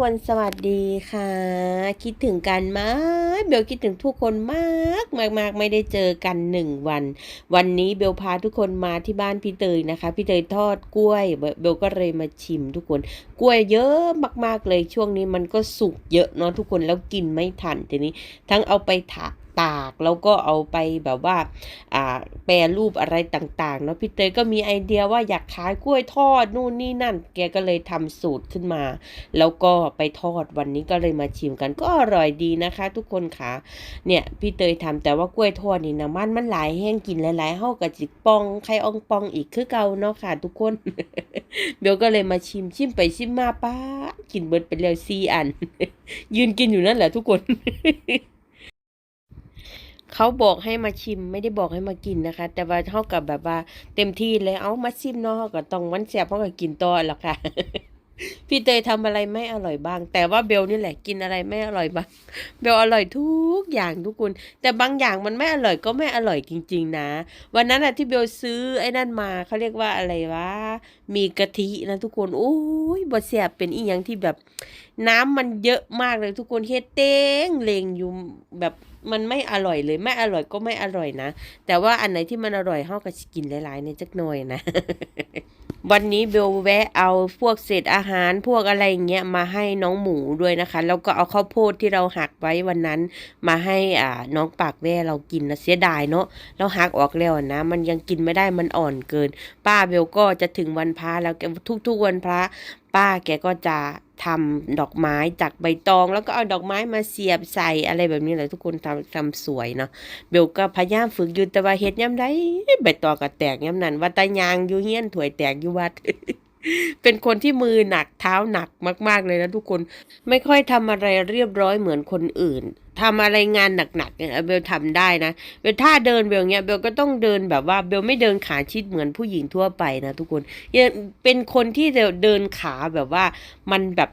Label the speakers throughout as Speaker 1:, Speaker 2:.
Speaker 1: ทุกคนสวัสดีค่ะ คิดถึงกันมากเบลคิดถึงทุกคนมากมากมากไม่ได้เจอกันหนึ่งวัน วันนี้เบลพาทุกคนมาที่บ้านพี่เตยนะคะ พี่เตยทอดกล้วย เบลเบลก็เลยมาชิมทุกคน กล้วยเยอะมากๆเลยช่วงนี้มันก็สุกเยอะเนาะทุกคนแล้วกินไม่ทันทีนี้ ทั้งเอาไปถา ตากแล้วก็เอาไปแบบว่าแปรรูปอะไรต่างๆเนาะพี่เตยก็มีไอเดียว่าอยากขายกล้วยทอดนู่นนี่นั่น แกก็เลยทำสูตรขึ้นมา แล้วก็ไปทอดวันนี้ก็เลยมาชิมกันก็อร่อยดีนะคะ ทุกคนค่ะเนี่ยพี่เตยทำแต่ว่ากล้วยทอดนี่นะมันมันหลายแห้งกินหลายๆเฮากับจิกปองไข่อองปองอีกคือเก่าเนาะค่ะ ทุกคนเบลก็เลยมาชิมชิมไปชิมมาป้ากินเบิดไปแล้วสี่อัน ยืนกินอยู่นั่นแหละทุกคน เขาบอกให้มาชิมไม่ได้บอกให้มากินนะคะ แต่ว่าเท่ากับแบบว่า เต็มที่เลยเอามาชิมเนาะเขาก็ต้องวันแสบเขาก็กินต่อหรอกค่ะพี่เตยทำอะไรไม่อร่อยบ้าง แต่ว่าเบลนี่แหละกินอะไรไม่อร่อยบ้างเบลอร่อยทุกอย่างทุกคนแต่บางอย่างมันไม่อร่อยก็ไม่อร่อยจริง ๆ นะ วันนั้นอะที่เบลซื้อไอ้นั่นมาเขาเรียกว่าอะไรวะมีกะทินะทุกคนโอ้ยบะแสบเป็นอีหยังที่แบบ น้ำมันเยอะมากเลยทุกคนเฮ็ดเต้งเลงอยู่แบบ มันไม่อร่อยเลยไม่อร่อยก็ไม่อร่อยนะ แต่ว่าอันไหนที่มันอร่อยเฮาก็สิกินหลายๆในจักหน่อยนะ วันนี้เบลแวะเอาพวกเศษอาหารพวกอะไรอย่างเงี้ยมาให้น้องหมูด้วยนะคะ แล้วก็เอาข้าวโพดที่เราหักไว้วันนั้นมาให้อ่าน้องปากแว่เรากินนะเสียดายเนาะเราหักออกแล้วนะ มันยังกินไม่ได้มันอ่อนเกิน ป้าเบลก็จะถึงวันพระแล้วแกทุกๆวันพระ ป้าแกก็จะทำดอกไม้จากใบตอง แล้วก็เอาดอกไม้มาเสียบใส่อะไรแบบนี้แหละทุกคนทำทำสวยเนาะเบลก็พยายามฝึกอยู่แต่ว่าเฮ็ดย่ำได้ใบตองก็แตกย่ำนั้นว่าตายางอยู่เฮียนถวยแตกอยู่วัด เป็นคนที่มือหนักเท้าหนักมาก ๆ เลยนะทุกคนไม่ค่อยทำอะไรเรียบร้อยเหมือนคนอื่นทำอะไรงานหนักๆเนี่ยเบลทำได้นะเบลถ้าเดินเบลเนี้ยเบลก็ต้องเดินแบบว่าเบลไม่เดินขาชิดเหมือนผู้หญิงทั่วไปนะทุกคนเป็นคนที่เดินขาแบบว่ามันแบบ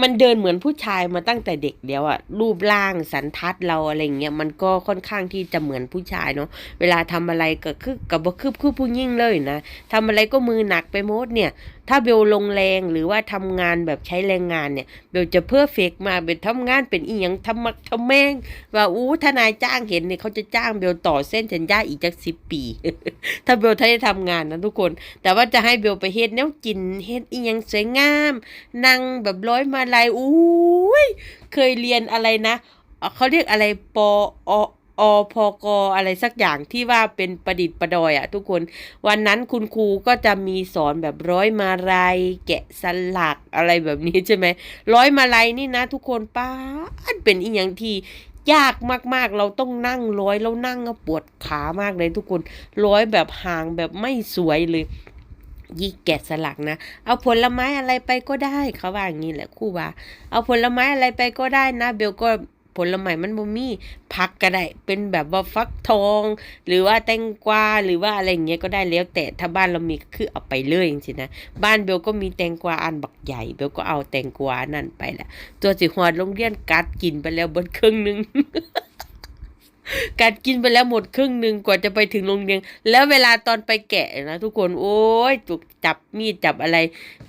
Speaker 1: มันเดินเหมือนผู้ชายมาตั้งแต่เด็กแล้วอะรูปร่างสันทัดเราอะไรเงี้ยมันก็ค่อนข้างที่จะเหมือนผู้ชายเนาะเวลาทำอะไรก็คือกับบ่คืบคือผู้ยิ่งเลยนะทำอะไรก็มือหนักไปหมดเนี่ยถ้าเบลลงแรงหรือว่าทำงานแบบใช้แรงงานเนี่ยเบลจะเพื่อเฟกมาเบลทำงานเป็นอีหยังทำมักทำแม่งว่าอู้ทนายจ้างเห็นเนี่ยเขาจะจ้างเบลต่อเส้นสัญญาอีกจักสิบปี ถ้าเบลถ้าได้ทำงานนะทุกคน แต่ว่าจะให้เบลไปเฮ็ดแนวกินเฮ็ดอีหยังสวยงามนั่งแบบร้อยมาลายอู้ยเคยเรียนอะไรนะเขาเรียกอะไรปออ อพกอะไรสักอย่างที่ว่าเป็นประดิษฐ์ประดอยอะทุกคน วันนั้นคุณครูก็จะมีสอนแบบร้อยมาลายแกะสลักอะไรแบบนี้ใช่ไหมร้อยมาลายนี่นะ ทุกคนป้าเป็นอีหยังที่ยากมากๆ เราต้องนั่งร้อยแล้วนั่งปวดขามากเลยทุกคนร้อยแบบห่างแบบไม่สวยเลยยี่แกะสลักนะ เอาผลไม้อะไรไปก็ได้เขาว่าอย่างนี้แหละครู่ว่า เอาผลไม้อะไรไปก็ได้นะ เบลก็ ผลไม้มันบ่มีผักก็ได้ เป็นแบบว่าฟักทอง หรือว่าแตงกวาหรือว่าอะไรอย่างเงี้ยก็ได้แล้วแต่ถ้าบ้านเรามีก็คือเอาไปเลยจริงๆนะบ้านเบลก็มีแตงกวาอันบักใหญ่เบลก็เอาแตงกวานั่นไปแหละตัวสิหอดโรงเรียนกัดกินไปแล้วเบนครึ่งหนึง การกินไปแล้วหมดครึ่งหนึ่งกว่าจะไปถึงโรงเรียน แล้วเวลาตอนไปแกะนะทุกคน โอ้ยจุกจับมีดจับอะไร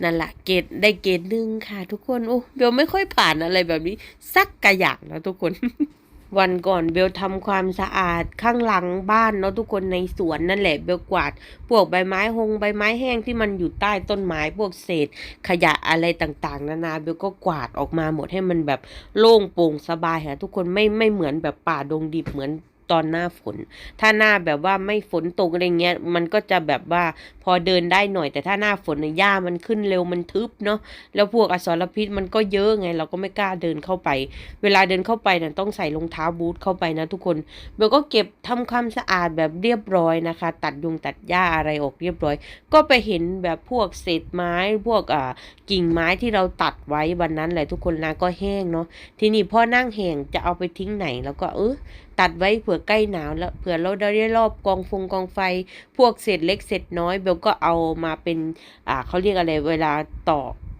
Speaker 1: นั่นแหละเกรดได้เกรดหนึ่งค่ะ ทุกคน โอ้เบลไม่ค่อยผ่านอะไรแบบนี้ สักกระอย่างนะทุกคน วันก่อนเบลทำความสะอาดข้างหลังบ้านเนาะทุกคนในสวนนั่นแหละเบลกวาดพวกใบไม้หงใบไม้แห้งที่มันอยู่ใต้ต้นไม้พวกเศษ ขยะอะไรต่างๆ นานาเบลก็กวาดออกมาหมดให้มันแบบโล่งโปร่งสบายค่ะทุกคนไม่ไม่เหมือนแบบป่าดงดิบเหมือนตอนหน้าฝน ถ้าหน้าแบบว่าไม่ฝนตกอะไรเงี้ย มันก็จะแบบว่า พอเดินได้หน่อยแต่ถ้าหน้าฝนเนี่ยหญ้ามันขึ้นเร็วมันทึบเนาะแล้วพวกอสรพิษมันก็เยอะไง เราก็ไม่กล้าเดินเข้าไป เวลาเดินเข้าไปเนี่ยต้องใส่รองเท้าบูทเข้าไปนะทุกคนเบลก็เก็บทำความสะอาดแบบเรียบร้อยนะคะ ตัดยุงตัดหญ้าอะไรออกเรียบร้อย ก็ไปเห็นแบบพวกเศษไม้พวกอ่ากิ่งไม้ที่เราตัดไว้วันนั้นแหละทุกคนนะก็แห้งเนาะทีนี้พ่อนั่งแห้งจะเอาไปทิ้งไหนแล้วก็เออตัดไว้เผื่อใกล้หนาวแล้วเผื่อเราได้รอบกองฟงกองไฟ พวกเศษเล็กเศษน้อยเบลก็เอามาเป็น อ่าเขาเรียกอะไรเวลาต่อ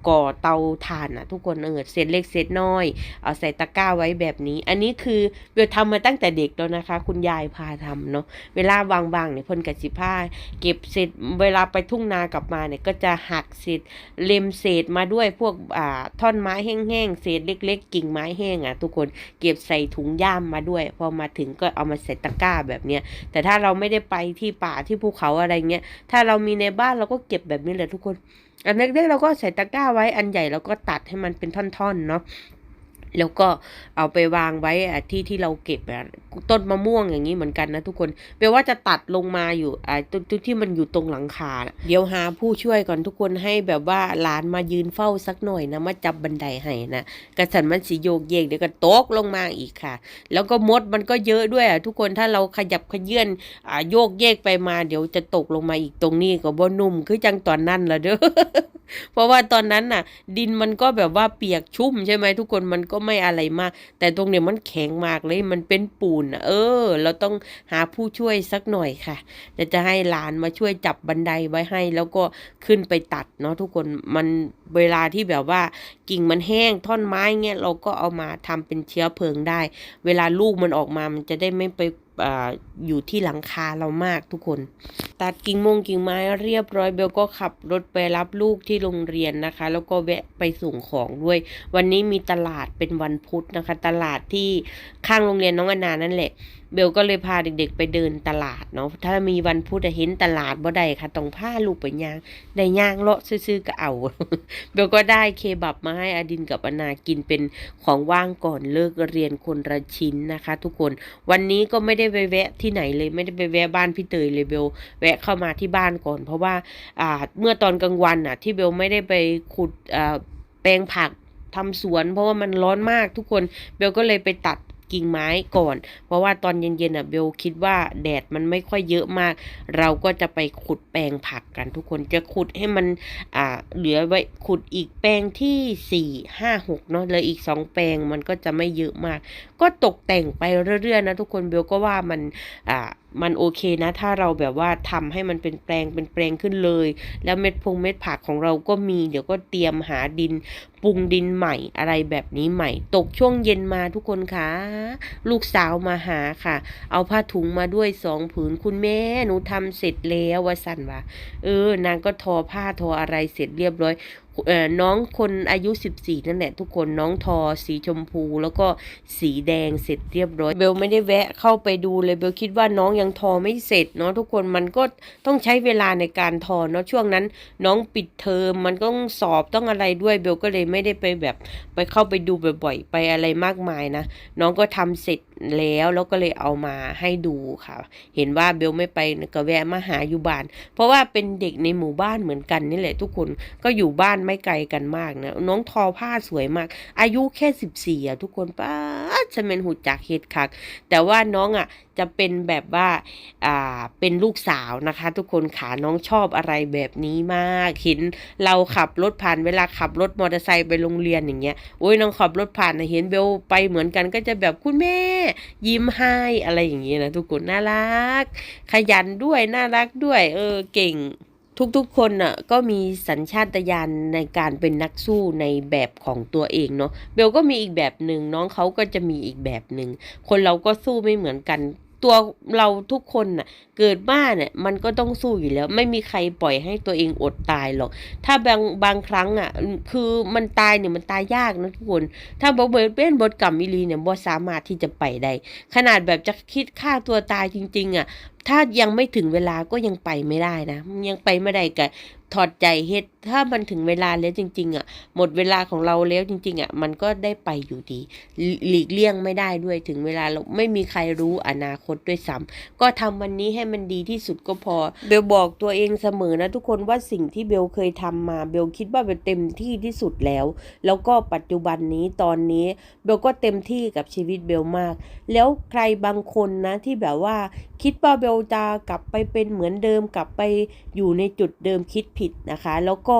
Speaker 1: ก่อเตาถ่านอะทุกคนเออเศษเล็กเศษน้อย เอาใส่ตะกร้าไว้แบบนี้ อันนี้คือเบลทำมาตั้งแต่เด็กแล้วนะคะ คุณยายพาทำเนาะเวลาบางๆเนี่ยเพ่นกับสิผ้าเก็บเศษเวลาไปทุ่งนากลับมาเนี่ยก็จะหักเศษเล็มเศษมาด้วยพวกอ่าท่อนไม้แห้งๆเศษเล็ก ๆ กิ่งไม้แห้งอะ ทุกคนเก็บใส่ถุงย่ามมาด้วย พอมาถึงก็เอามาใส่ตะกร้าแบบเนี้ยแต่ถ้าเราไม่ได้ไปที่ป่าที่ภูเขาอะไรเงี้ยถ้าเรามีในบ้านเราก็เก็บแบบนี้แหละทุกคน อันเล็กๆเราก็ใส่ตะกร้าไว้อันใหญ่เราก็ตัดให้มันเป็นท่อนๆเนาะ แล้วก็เอาไปวางไว้ที่ที่เราเก็บต้นมะม่วงอย่างนี้เหมือนกันนะทุกคนแปลว่าจะตัดลงมาอยู่อ่าตรงที่มันอยู่ตรงหลังคาเดี๋ยวหาผู้ช่วยก่อนทุกคนให้แบบว่าหลานมายืนเฝ้าสักหน่อยนะมาจับบันไดให้นะกระสันมันสีโยกเยกเดี๋ยวก็ตกลงมาอีกค่ะ แล้วก็มดมันก็เยอะด้วยอะทุกคนถ้าเราขยับขยื่นโยกเยกไปมาเดี๋ยวจะตกลงมาอีกตรงนี้ก็บ่นุ่มคือจังตอนนั้นละเด้อเพราะว่าตอนนั้นน่ะ ดินมันก็แบบว่าเปียกชุ่มใช่ไหมทุกคนมันก็ไม่อะไรมาก แต่ตรงเนี้ยมันแข็งมากเลยมันเป็นปูนเออ เราต้องหาผู้ช่วยสักหน่อยค่ะเดี๋ยวจะให้หลานมาช่วยจับบันไดไว้ให้ แล้วก็ขึ้นไปตัดเนาะทุกคนมันเวลาที่แบบว่ากิ่งมันแห้งท่อนไม้เงี้ยเราก็เอามาทำเป็นเชื้อเพลิงได้ เวลาลูกมันออกมามันจะได้ไม่ไป ออยู่ที่หลังคาเรามากทุกคน ตัดกิ่งมงกิ่งไม้เรียบร้อยเบลก็ขับรถไปรับลูกที่โรงเรียนนะคะ แล้วก็แวะไปส่งของด้วย วันนี้มีตลาดเป็นวันพุธนะคะ ตลาดที่ข้างโรงเรียนน้องอนานั่นแหละ เบลก็เลยพาเด็กๆ ไปเดินตลาดเนาะถ้ามีวันพุธอะเห็นตลาดบ่ได้ค่ะต้องพาลูกไปย่างได้ย่างเลาะซื่อๆก็เอาเบลก็ได้เคบับมาให้อดินกับอนากินเป็นของว่างก่อนเลิกเรียนคนละชิ้นนะคะ ทุกคน วันนี้ก็ไม่ได้ไปแวะที่ไหนเลย ไม่ได้ไปแวะบ้านพี่เตยเลยเบลแวะเข้ามาที่บ้านก่อน เพราะว่าอ่าเมื่อตอนกลางวันอะ ที่เบลไม่ได้ไปขุดอ่าแปลงผักทำสวน เพราะว่ามันร้อนมากทุกคนเบลก็เลยไปตัด กิ่งไม้ก่อน เพราะว่าตอนเย็นๆอะเบลคิดว่าแดดมันไม่ค่อยเยอะมาก เราก็จะไปขุดแปลงผักกันทุกคนจะขุดให้มันอ่าเหลือไว้ขุดอีกแปลงที่สี่ห้าหกเนาะเลยออีกสองแปลงมันก็จะไม่เยอะมาก ก็ตกแต่งไปเรื่อยๆนะทุกคนเบลก็ว่ามันอ่า มันโอเคนะ ถ้าเราแบบว่าทำให้มันเป็นแปลงเป็นแปลงขึ้นเลย แล้วเม็ดพงเม็ดผักของเราก็มี เดี๋ยวก็เตรียมหาดินปรุงดินใหม่อะไรแบบนี้ใหม่ ตกช่วงเย็นมาทุกคนคะลูกสาวมาหาค่ะ เอาผ้าถุงมาด้วยสองผืนคุณแม่หนูทำเสร็จแล้ววาสันว่าเออนางก็ทอผ้าทออะไรเสร็จเรียบร้อย น้องคนอายุ 14 นั่นแหละทุกคนน้องทอสีชมพู แล้วก็สีแดงเสร็จเรียบร้อยเบลไม่ได้แวะเข้าไปดูเลยเบลคิดว่าน้องยังทอไม่เสร็จเนาะทุกคนมันก็ต้องใช้เวลาในการทอเนาะช่วงนั้น น้องปิดเทอมมันต้องสอบต้องอะไรด้วยเบลก็เลยไม่ได้ไปแบบไปเข้าไปดูบ่อยๆไปอะไรมากมายนะ น้องก็ทำเสร็จแล้วแล้วก็เลยเอามาให้ดูค่ะ เห็นว่าเบลไม่ไปก็แวะมาหาอยู่บ้าน เพราะว่าเป็นเด็กในหมู่บ้านเหมือนกันนี่แหละทุกคนก็อยู่บ้านไม่ไกลกันมากนะน้องทอผ้าสวยมาก อายุแค่สิบสี่อะทุกคนป้าฉันเป็นหูจักเฮ็ดคัก แต่ว่าน้องอะจะเป็นแบบว่าอ่าเป็นลูกสาวนะคะ ทุกคนขาน้องชอบอะไรแบบนี้มากเห็นเราขับรถผ่านเวลาขับรถมอเตอร์ไซค์ไปโรงเรียนอย่างเงี้ยโอ้ยน้องขับรถผ่านนะเห็นเบลไปเหมือนกันก็จะแบบคุณแม่ยิ้มให้อะไรอย่างเงี้ยนะทุกคนน่ารัก ขยันด้วยน่ารักด้วย เออเก่งทุกๆ คนน่ะก็มีสัญชาตญาณในการเป็นนักสู้ในแบบของตัวเองเนาะเบลก็มีอีกแบบหนึ่งน้องเขาก็จะมีอีกแบบหนึ่งคนเราก็สู้ไม่เหมือนกัน ตัวเราทุกคนน่ะ เกิดมาเนี่ยมันก็ต้องสู้อยู่แล้ว ไม่มีใครปล่อยให้ตัวเองอดตายหรอก ถ้าบางบางครั้งอะ คือมันตายเนี่ยมันตายยากนะทุกคน ถ้าบอกเบิดเป็นบทกรรมมิลีเนี่ยบ่สามารถที่จะไปได้ ขนาดแบบจะคิดฆ่าตัวตายจริง ๆ อะ ถ้ายังไม่ถึงเวลาก็ยังไปไม่ได้นะ ยังไปไม่ได้กับถอดใจเฮ็ดถ้ามันถึงเวลาแล้วจริง ๆ อะ หมดเวลาของเราแล้วจริง ๆ อะ มันก็ได้ไปอยู่ดี หลีกเลี่ยงไม่ได้ด้วยถึงเวลาเราไม่มีใครรู้อนาคตด้วยซ้ำก็ทำวันนี้ให้มันดีที่สุดก็พอ เบลบอกตัวเองเสมอนะทุกคนว่าสิ่งที่เบลเคยทำมา เบลคิดว่าเบลเต็มที่ที่สุดแล้ว แล้วก็ปัจจุบันนี้ตอนนี้เบลก็เต็มที่กับชีวิตเบลมาก แล้วใครบางคนนะที่แบบว่าคิดว่าเบลจะกลับไปเป็นเหมือนเดิมกลับไปอยู่ในจุดเดิมคิดผิดนะคะ แล้วก็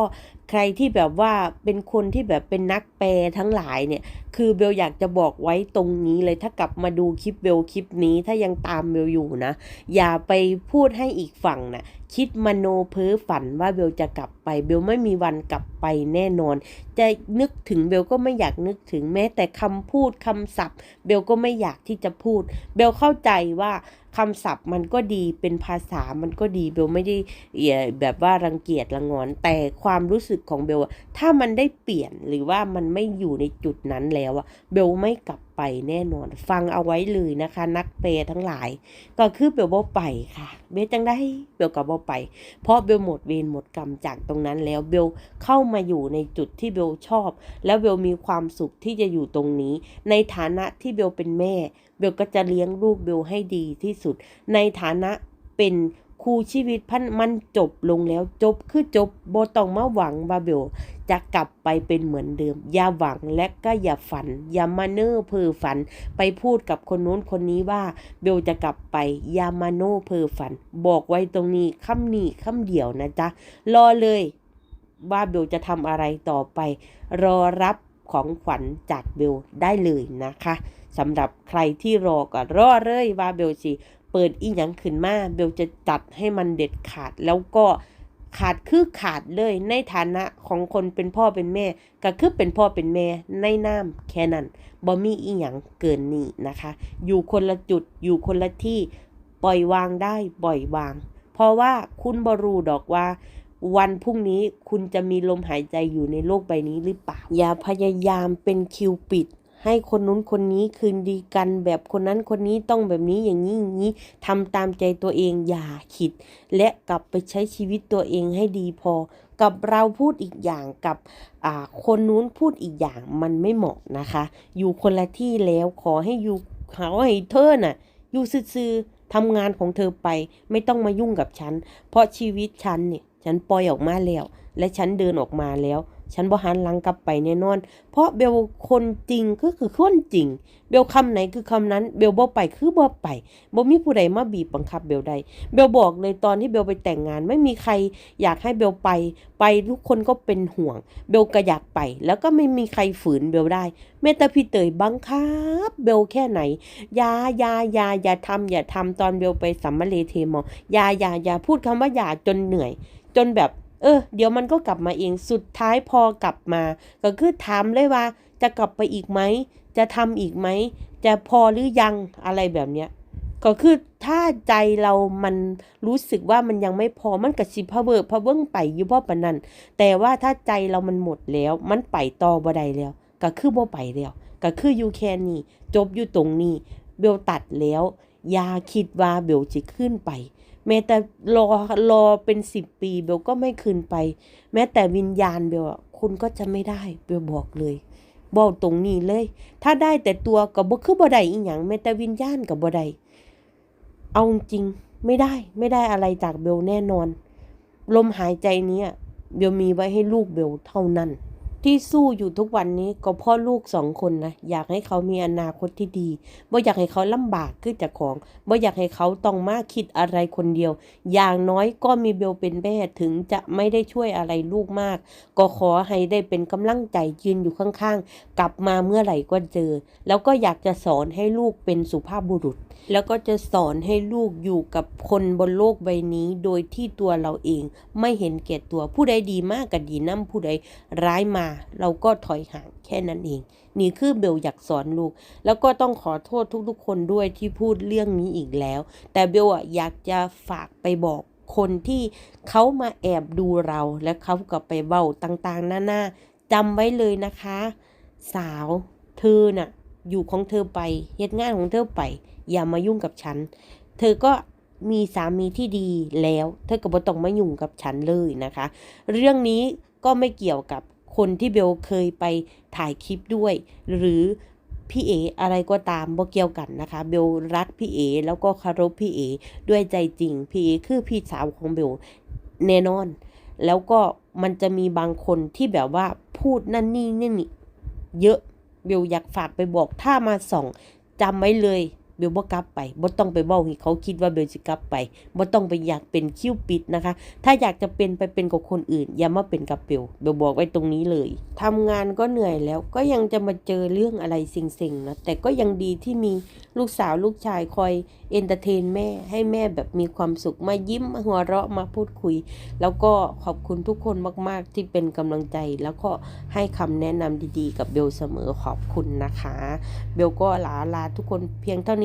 Speaker 1: ใครที่แบบว่าเป็นคนที่แบบเป็นนักแปลทั้งหลายเนี่ย คือเบลอยากจะบอกไว้ตรงนี้เลยถ้ากลับมาดูคลิปเบลคลิปนี้ถ้ายังตามเบลอยู่นะ อย่าไปพูดให้อีกฝั่งนะ่ะคิดมโนเพ้อฝันว่าเบลจะกลับไป เบลไม่มีวันกลับไปแน่นอน จะนึกถึงเบลก็ไม่อยากนึกถึงแม้แต่คำพูดคำศัพท์ เบลก็ไม่อยากที่จะพูด เบลเข้าใจว่าคำศัพท์มันก็ดีเป็นภาษามันก็ดีเบลไม่ได้เออแบบว่ารังเกียจรังงอนแต่ความรู้สึกของเบลอะถ้ามันได้เปลี่ยนหรือว่ามันไม่อยู่ในจุดนั้นแล้วอะเบลไม่กลับไปแน่นอน ฟังเอาไว้เลยนะคะ นักเปย์ทั้งหลาย ก็คือเบลบ่ไปค่ะ เบลจังได้เบลก็บ่ไป เพราะเบลหมดเวรหมดกรรมจากตรงนั้นแล้วเบลเข้ามาอยู่ในจุดที่เบลชอบ แล้วเบลมีความสุขที่จะอยู่ตรงนี้ ในฐานะที่เบลเป็นแม่ เบลก็จะเลี้ยงลูกเบลให้ดีที่สุด ในฐานะเป็น ครูชีวิตพันมันจบลงแล้วจบคือจบบ่ต้องมาหวังว่าเบลจะกลับไปเป็นเหมือนเดิม อย่าหวังและก็อย่าฝัน อย่ามาเน้อเพ้อฝัน ไปพูดกับคนนู้นคนนี้ว่า เบลจะกลับไป อย่ามาโน้เพ้อฝัน บอกไว้ตรงนี้คำนี้คำเดียวนะจ๊ะ รอเลยว่าเบลจะทำอะไรต่อไป รอรับของขวัญจากเบลได้เลยนะคะสำหรับใครที่รอก็รอเลยว่าเบลสิ เปิดอีหยังขึ้นมาเบลจะจัดให้มันเด็ดขาดแล้วก็ขาดคือขาดเลยในฐานะของคนเป็นพ่อเป็นแม่ ก็คือเป็นพ่อเป็นแม่ในน้ำแค่นั้นบ่มีอีหยังเกินนี้นะคะ อยู่คนละจุดอยู่คนละที่ปล่อยวางได้ปล่อยวาง เพราะว่าคุณบรูดอกว่า วันพรุ่งนี้คุณจะมีลมหายใจอยู่ในโลกใบนี้หรือเปล่าอย่าพยายามเป็นคิวปิด ให้คนนู้นคนนี้คืนดีกัน แบบคนนั้นคนนี้ต้องแบบนี้อย่างนี้อย่างนี้ทำตามใจตัวเองอย่าคิด และกลับไปใช้ชีวิตตัวเองให้ดีพอ กับเราพูดอีกอย่างกับอ่าคนนู้นพูดอีกอย่างมันไม่เหมาะนะคะ อยู่คนละที่แล้วขอให้อยู่ขอให้เธอน่ะอยู่ซื่อๆทำงานของเธอไปไม่ต้องมายุ่งกับฉัน เพราะชีวิตฉันเนี่ย ฉันปล่อยออกมาแล้ว และฉันเดินออกมาแล้ว ฉันบ่หันหลังกลับไปแน่นอน เพราะเบลคนจริงก็คือคนจริง เบลคำไหนคือคำนั้น เบลบ่ไปคือบ่ไปบ่มีผู้ใดมาบีบบังคับเบลได้เบลบอกเลยตอนที่เบลไปแต่งงาน ไม่มีใครอยากให้เบลไป ไปทุกคนก็เป็นห่วง เบลก็อยากไป แล้วก็ไม่มีใครฝืนเบลได้แม้แต่พี่เตยบังคับ เบลแค่ไหนยายายาอย่าทำอย่าทำตอนเบลไปสัมมาเลเทมอยายายาพูดคำว่าอย่าจนเหนื่อย จนแบบ เออ เดี๋ยวมันก็กลับมาเองสุดท้ายพอกลับมา ก็คือถามเลยว่า จะกลับไปอีกไหม จะทำอีกไหม จะพอหรือยังอะไรแบบเนี้ยก็คือถ้าใจเรามันรู้สึกว่ามันยังไม่พอมันกับสิพะเบิพะเบิ้งไปอยู่พ่อปนนั้นแต่ว่าถ้าใจเรามันหมดแล้ว มันไปต่อบ่ได้แล้ว ก็คือบ่ไปแล้ว ก็คืออยู่แค่นี้จบอยู่ตรงนี้ เบลตัดแล้ว อย่าคิดว่าเบลจะขึ้นไป แม้แต่รอรอเป็นสิบปีเบลก็ไม่คืนไป แม้แต่วิญญาณเบลอะคุณก็จะไม่ได้เบลบอกเลยบอกตรงนี้เลย ถ้าได้แต่ตัวก็บ่คือบ่ได้อีหยังแม้แต่วิญญาณก็บ่ได้เอาจริงไม่ได้ไม่ได้อะไรจากเบลแน่นอน ลมหายใจเนี้ยเบลมีไว้ให้ลูกเบลเท่านั้น ที่สู้อยู่ทุกวันนี้ก็พ่อลูกสองคนนะอยากให้เขามีอนาคตที่ดีบ่อยากให้เขาลำบากขึ้นจากของบ่อยากให้เขาต้องมาคิดอะไรคนเดียว อย่างน้อยก็มีเบลเป็นแม่ถึงจะไม่ได้ช่วยอะไรลูกมาก ก็ขอให้ได้เป็นกำลังใจยืนอยู่ข้างๆ กลับมาเมื่อไหร่ก็เจอ แล้วก็อยากจะสอนให้ลูกเป็นสุภาพบุรุษ แล้วก็จะสอนให้ลูกอยู่กับคนบนโลกใบนี้ โดยที่ตัวเราเองไม่เห็นแก่ตัวผู้ใดดีมากก็ดีน้ำผู้ใดร้ายมา เราก็ถอยห่างแค่นั้นเอง นี่คือเบลอยากสอนลูก แล้วก็ต้องขอโทษทุกๆ คนด้วยที่พูดเรื่องนี้อีกแล้ว แต่เบลอยากจะฝากไปบอกคนที่เขามาแอบดูเราและเขาก็ไปเบ้าต่างๆ หน้าๆจำไว้เลยนะคะ สาวเธอน่ะ อยู่ของเธอไปเฮ็ดงานของเธอไป อย่ามายุ่งกับฉัน เธอก็มีสามีที่ดีแล้ว เธอก็บ่ต้องมายุ่งกับฉันเลยนะคะ เรื่องนี้ก็ไม่เกี่ยวกับคนที่เบลเคยไปถ่ายคลิปด้วย หรือพี่เออะไรก็ตามบ่เกี่ยวกันนะคะ เบลรักพี่เอแล้วก็คารพพี่เอด้วยใจจริง พี่เอคือพี่สาวของเบลแน่นอน แล้วก็มันจะมีบางคนที่แบบว่าพูดนั่นนี่นี่นี่เยอะ เบลอยากฝากไปบอกถ้ามาส่องจำไว้เลย เบลบ่กลับไปบ่ต้องไปเว้าให้เขาคิดว่าเบลสิกลับไปบ่ต้องไปอยากเป็นคิวปิดนะคะ ถ้าอยากจะเป็นไปเป็นกับคนอื่น อย่ามาเป็นกับเบลเบลบอกไว้ตรงนี้เลยทำงานก็เหนื่อยแล้วก็ยังจะมาเจอเรื่องอะไรเซ็งๆนะแต่ก็ยังดีที่มีลูกสาวลูกชายคอยเอนเตอร์เทนแม่ให้แม่แบบมีความสุขมายิ้มมาหัวเราะมาพูดคุย แล้วก็ขอบคุณทุกคนมาก ๆ ที่เป็นกำลังใจแล้วก็ให้คำแนะนำดีๆ กับเบลเสมอขอบคุณนะคะ เบลก็ลาลาทุกคนเพียงเท่านี้